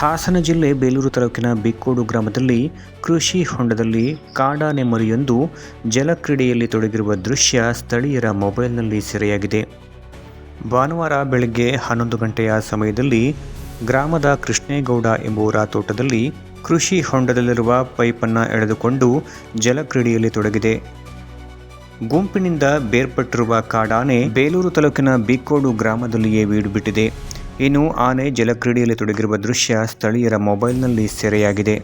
ಹಾಸನ ಜಿಲ್ಲೆ ಬೇಲೂರು ತಾಲೂಕಿನ ಬಿಕ್ಕೋಡು ಗ್ರಾಮದಲ್ಲಿ ಕೃಷಿ ಹೊಂಡದಲ್ಲಿ ಕಾಡಾನೆ ಮರಿಯೊಂದು ಜಲಕ್ರೀಡೆಯಲ್ಲಿ ತೊಡಗಿರುವ ದೃಶ್ಯ ಸ್ಥಳೀಯರ ಮೊಬೈಲ್ನಲ್ಲಿ ಸೆರೆಯಾಗಿದೆ. ಭಾನುವಾರ ಬೆಳಗ್ಗೆ ಹನ್ನೊಂದು ಗಂಟೆಯ ಸಮಯದಲ್ಲಿ ಗ್ರಾಮದ ಕೃಷ್ಣೇಗೌಡ ಎಂಬುವರ ತೋಟದಲ್ಲಿ ಕೃಷಿ ಹೊಂಡದಲ್ಲಿರುವ ಪೈಪನ್ನು ಎಳೆದುಕೊಂಡು ಜಲಕ್ರೀಡೆಯಲ್ಲಿ ತೊಡಗಿದೆ. ಗುಂಪಿನಿಂದ ಬೇರ್ಪಟ್ಟಿರುವ ಕಾಡಾನೆ ಬೇಲೂರು ತಾಲೂಕಿನ ಬಿಕ್ಕೋಡು ಗ್ರಾಮದಲ್ಲಿಯೇ ಬೀಡು ಬಿಟ್ಟಿದೆ ಇನ್ನು ಆನೆ ಜಲಕ್ರೀಡೆಯಲ್ಲಿ ತೊಡಗಿರುವ ದೃಶ್ಯ ಸ್ಥಳೀಯರ ಮೊಬೈಲ್ನಲ್ಲಿ ಸೆರೆಯಾಗಿದೆ.